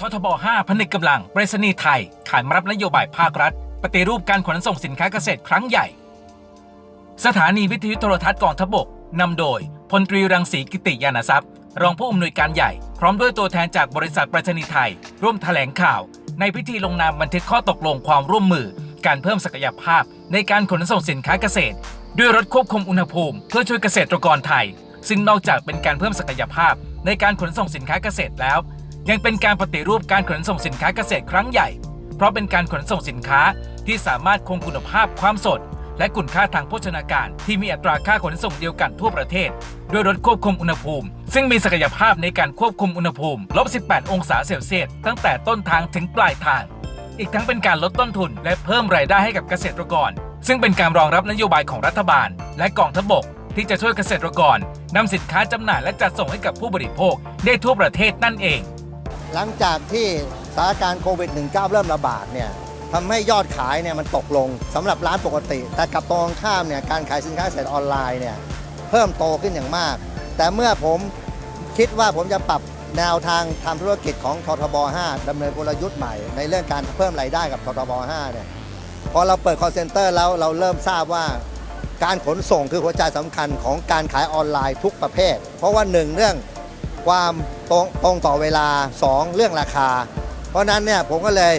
ททบ 5 ผนึกกำลังไปรษณีย์ไทย ขานรับนโยบายภาครัฐ ปฏิรูปการขนส่งสินค้าเกษตรครั้งใหญ่ สถานีวิทยุโทรทัศน์กองทบกนำโดยพลตรีรังสีกิติยานทรัพย์ รองผู้อำนวยการใหญ่ พร้อมด้วยตัวแทนจากบริษัทไปรษณีย์ไทย ร่วมแถลงข่าว ในพิธีลงนามบันทึกข้อตกลงความร่วมมือ การเพิ่มศักยภาพในการขนส่งสินค้าเกษตร ด้วยรถควบคุมอุณหภูมิ เพื่อช่วยเกษตรกรไทย ซึ่งนอกจากเป็นการเพิ่มศักยภาพในการขนส่งสินค้าเกษตรแล้ว ยังเป็นการปฏิรูปการขนส่งสินค้าเกษตรครั้งใหญ่ เพราะเป็นการขนส่งสินค้าที่สามารถคงคุณภาพความสด และคุณค่าทางโภชนาการ ที่มีอัตราค่าขนส่งเดียวกันทั่วประเทศ ด้วยรถควบคุมอุณหภูมิ ซึ่งมีศักยภาพในการควบคุมอุณหภูมิลบ 18 องศาเซลเซียสตั้งแต่ต้นทางถึงปลายทาง อีกทั้งเป็นการลดต้นทุน และเพิ่มรายได้ให้กับเกษตรกร ซึ่งเป็นการรองรับนโยบายของรัฐบาล และกองทพบกที่จะช่วยเกษตรกรนำสินค้าจำหน่ายและจัดส่งให้กับผู้บริโภคได้ทั่วประเทศนั่นเอง หลังจากที่สถานการณ์โควิด -19 เริ่มระบาดเนี่ยทำให้ยอดขายเนี่ยมันตกลงสำหรับร้านปกติ แต่กับตรงข้ามเนี่ยการขายสินค้าเกษตรออนไลน์เนี่ยเพิ่มโตขึ้นอย่างมาก แต่เมื่อผมคิดว่าผมจะปรับแนวทางทำธุรกิจของททบ 5ดำเนินกลยุทธ์ใหม่ ในเรื่องการเพิ่มรายได้กับททบ 5 เนี่ยพอเราเปิด call center แล้วเราเริ่มทราบว่าการขนส่งคือหัวใจสำคัญของการขายออนไลน์ทุกประเภท เพราะว่าหนึ่งเรื่อง ความตรงตรงต่อเวลา 2 เรื่องราคา เพราะนั้นเนี่ยผมก็เลย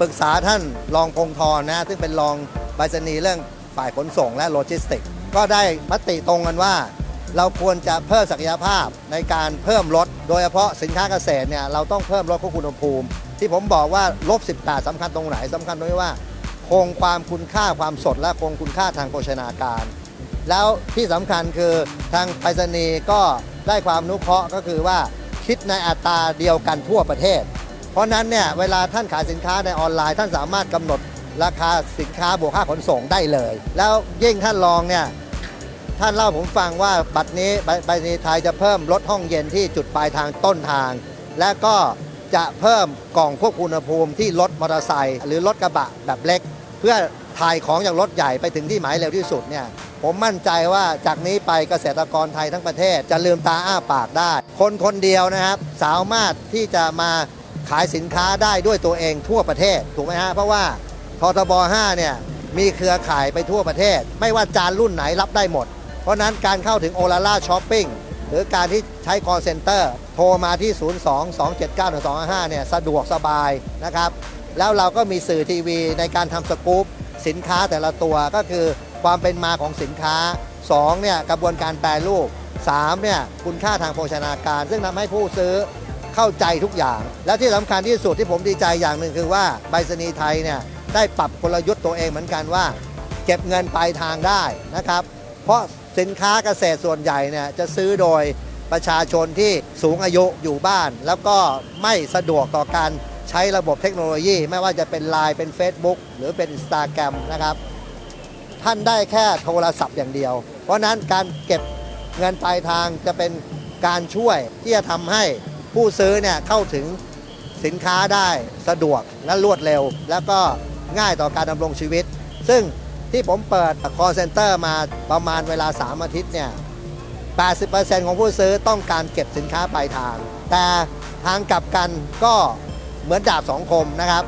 ปรึกษาท่านรองพงธรนะ ซึ่งเป็นรองไปรษณีเรื่องฝ่ายขนส่งและโลจิสติก ก็ได้มติตรงกันว่า เราควรจะเพิ่มศักยภาพในการเพิ่มรถโดยเฉพาะสินค้าเกษตรเนี่ยเราต้องเพิ่มรถควบคุมอุณหภูมิ ที่ผมบอกว่าลบ18สำคัญตรงไหนสำคัญตรงที่ว่า คงความคุณค่าความสดและคงคุณค่าทางโภชนาการ แล้วที่สำคัญคือทางไปรษณีย์ก็ ได้ความอนุเคราะห์ก็คือว่าคิดในอัตราเดียวกันทั่วประเทศ เพราะนั้นเนี่ยเวลาท่านขายสินค้าในออนไลน์ ท่านสามารถกำหนดราคาสินค้าบวกค่าขนส่งได้เลย แล้วยิ่งท่านลองเนี่ยท่านเล่าผมฟังว่าบัตรนี้ไปไปรษณีย์ไทยจะเพิ่มลดห้องเย็นที่จุดปลายทางต้นทาง และก็จะเพิ่มกล่องควบคุมอุณหภูมิที่รถมอเตอร์ไซค์หรือรถกระบะแบบเล็ก เพื่อถ่ายของจากรถใหญ่ไปถึงที่หมายเร็วที่สุดเนี่ยผมมั่นใจว่าจากนี้ไปเกษตรกรไทยทั้งประเทศจะลืมตาอ้าปากได้ คนคนเดียวนะครับ สามารถที่จะมาขายสินค้าได้ด้วยตัวเองทั่วประเทศถูกไหมฮะเพราะว่าททบ5เนี่ยมีเครือข่ายไปทั่วประเทศ ไม่ว่าจานรุ่นไหนรับได้หมด เพราะนั้นการเข้าถึงโอลาล่าช้อปปิ้งหรือการที่ใช้ call center โทรมาที่ 02 279 255เนี่ยสะดวกสบายนะครับ แล้วเราก็มีสื่อทีวีในการทำสกู๊ปสินค้าแต่ละตัวก็คือความเป็นมาของสินค้า2เนี่ยกระบวนการแปรรูป3เนี่ยคุณค่าทางโภชนาการ ซึ่งทำให้ผู้ซื้อเข้าใจทุกอย่าง และที่สำคัญที่สุดที่ผมดีใจอย่างหนึ่งคือว่าใบสนีย์ไทยเนี่ยได้ปรับกลยุทธ์ตัวเองเหมือนกันว่า เก็บเงินปลายทางได้นะครับ เพราะสินค้าเกษตรส่วนใหญ่เนี่ยจะซื้อโดยประชาชนที่สูงอายุอยู่บ้าน แล้วก็ไม่สะดวกต่อการ ใช้ระบบเทคโนโลยี ไม่ว่าจะเป็น Line เป็น Facebook หรือเป็น Instagram นะครับ ท่านได้แค่โทรศัพท์อย่างเดียว เพราะนั้นการเก็บเงินปลายทางจะเป็นการช่วยที่จะทำให้ผู้ซื้อเนี่ยเข้าถึงสินค้าได้สะดวกและรวดเร็ว แล้วก็ง่ายต่อการดำรงชีวิต ซึ่งที่ผมเปิด call center มาประมาณเวลา 3 อาทิตย์เนี่ย 80%ของผู้ซื้อต้องการเก็บสินค้าปลายทาง แต่ทางกลับกันก็ เหมือนดาบสองคมนะครับ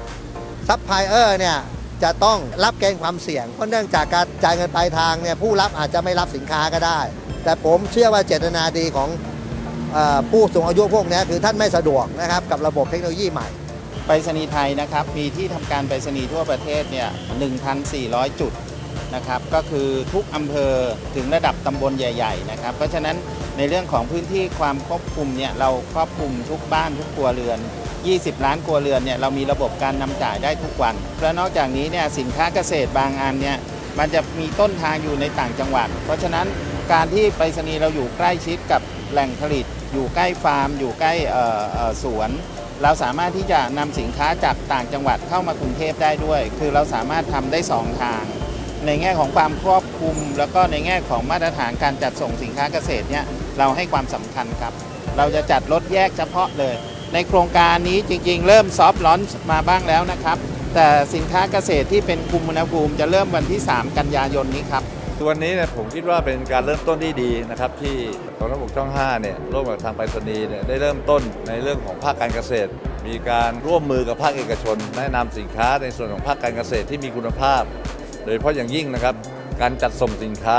ซัพพลายเออร์เนี่ยจะต้องรับเกณฑ์ความเสี่ยง เพราะเนื่องจากการจ่ายเงินปลายทางเนี่ยผู้รับอาจจะไม่รับสินค้าก็ได้ แต่ผมเชื่อว่าเจตนาดีของออผู้สูงอายุพวกนี้คือท่านไม่สะดวกนะครับกับระบบเทคโนโลยีใหม่ไปรษณีย์ไทยนะครับมีที่ทำการไปรษณีย์ทั่วประเทศเนี่ย 1,400 จุดนะครับก็คือทุกอำเภอถึงระดับตำบลใหญ่ ๆ นะครับ เพราะฉะนั้น ในเรื่องของพื้นที่ความครอบคลุมเนี่ยเราครอบคลุมทุกบ้านทุกครัวเรือน 20 ล้านครัวเรือนเนี่ยเรามีระบบการนำจ่ายได้ทุกวัน และนอกจากนี้เนี่ยสินค้าเกษตรบางอันเนี่ยมันจะมีต้นทางอยู่ในต่างจังหวัด เพราะฉะนั้นการที่ไปรษณีย์เราอยู่ใกล้ชิดกับแหล่งผลิต อยู่ใกล้ฟาร์ม อยู่ใกล้สวน เราสามารถที่จะนำสินค้าจากต่างจังหวัดเข้ามากรุงเทพได้ด้วย คือเราสามารถทำได้ 2 ทาง ในแง่ของความครอบคลุม แล้วก็ในแง่ของมาตรฐานการจัดส่งสินค้าเกษตรเนี่ย เราให้ความสำคัญครับ เราจะจัดรถแยกเฉพาะเลย ในโครงการนี้จริงๆ เริ่มซอฟต์ลอนช์มาบ้างแล้วนะครับ แต่สินค้าเกษตรที่เป็นคุมอุณหภูมิจะเริ่มวันที่ 3 กันยายนนี้ครับคือวันนี้เนี่ยผมคิดว่าเป็นการเริ่มต้นที่ดีนะครับที่กองทัพบกช่อง 5 เนี่ยร่วมกับทางไปรษณีย์เนี่ยได้เริ่มต้นในเรื่องของภาคการเกษตร มีการร่วมมือกับภาคเอกชน แนะนำสินค้าในส่วนของภาคการเกษตรที่มีคุณภาพ โดยเฉพาะอย่างยิ่งนะครับ การจัดส่งสินค้า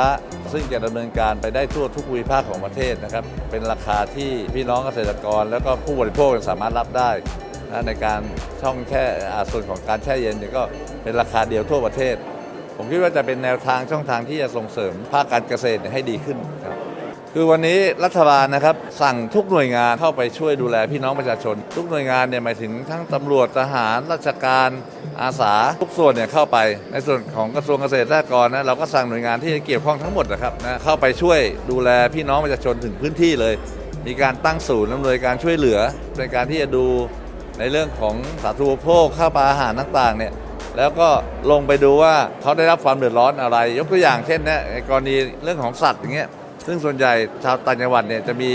ซึ่งจะดำเนินการไปได้ทั่วทุกภูมิภาคของประเทศนะครับ เป็นราคาที่พี่น้องเกษตรกร แล้วก็ผู้บริโภคสามารถรับได้นะในการช่องแช่ส่วนของการแช่เย็นเนี่ยก็เป็นราคาเดียวทั่วประเทศ ผมคิดว่าจะเป็นแนวทางช่องทางที่จะส่งเสริมภาคการเกษตรให้ดีขึ้นครับ คือวันนี้รัฐบาลนะครับสั่งทุกหน่วยงานเข้าไปช่วยดูแลพี่น้องประชาชน ทุกหน่วยงานเนี่ยหมายถึงทั้งตำรวจทหารราชการอาสาทุกส่วนเนี่ยเข้าไป ในส่วนของกระทรวงเกษตรและกรนะเราก็สั่งหน่วยงานที่เกี่ยวข้องทั้งหมดนะครับนะเข้าไปช่วยดูแลพี่น้องประชาชนถึงพื้นที่เลย มีการตั้งศูนย์อำนวยการช่วยเหลือในการที่จะดูในเรื่องของสาธารณูปโภคข้าวปลาอาหารต่างๆเนี่ยแล้วก็ลงไปดูว่าเขาได้รับความเดือดร้อนอะไร ยกตัวอย่างเช่นนะไอ้กรณีเรื่องของสัตว์อย่างเงี้ย ซึ่งส่วนใหญ่ชาวต่างจังหวัดเนี่ยจะมี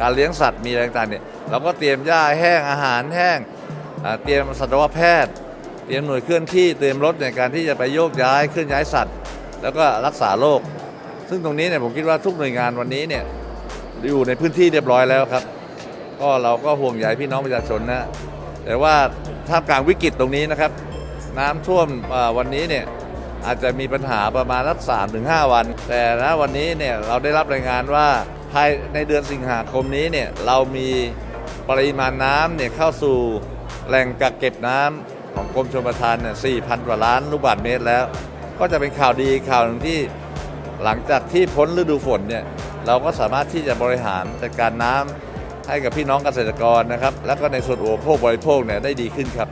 การเลี้ยงสัตว์มีอะไรต่างๆเนี่ยเราก็เตรียมหญ้าแห้งอาหารแห้งเตรียมสัตวแพทย์ เตรียมหน่วยเคลื่อนที่เตรียมรถในการที่จะไปโยกย้ายเคลื่อนย้ายสัตว์ แล้วก็รักษาโรคซึ่งตรงนี้เนี่ยผมคิดว่าทุกหน่วยงานวันนี้เนี่ยอยู่ในพื้นที่เรียบร้อยแล้วครับ ก็เราก็ห่วงใยพี่น้องประชาชนนะแต่ว่าท่ามกลางวิกฤตตรงนี้นะครับ น้ำท่วมวันนี้เนี่ย อาจจะมีปัญหาประมาณสักสามถึงห้าวัน แต่ณวันนี้เนี่ยเราได้รับรายงานว่าภายในเดือนสิงหาคมนี้เนี่ยเรามีปริมาณน้ำเนี่ยเข้าสู่แหล่งกักเก็บน้ำของกรมชลประทานเนี่ย4,000 กว่าล้านลูกบาศก์เมตรแล้ว ก็จะเป็นข่าวดีข่าวหนึ่งที่หลังจากที่พ้นฤดูฝนเนี่ยเราก็สามารถที่จะบริหารจัดการน้ำให้กับพี่น้องเกษตรกรนะครับ แล้วก็ในส่วนอุปโภคบริโภคเนี่ยได้ดีขึ้นครับ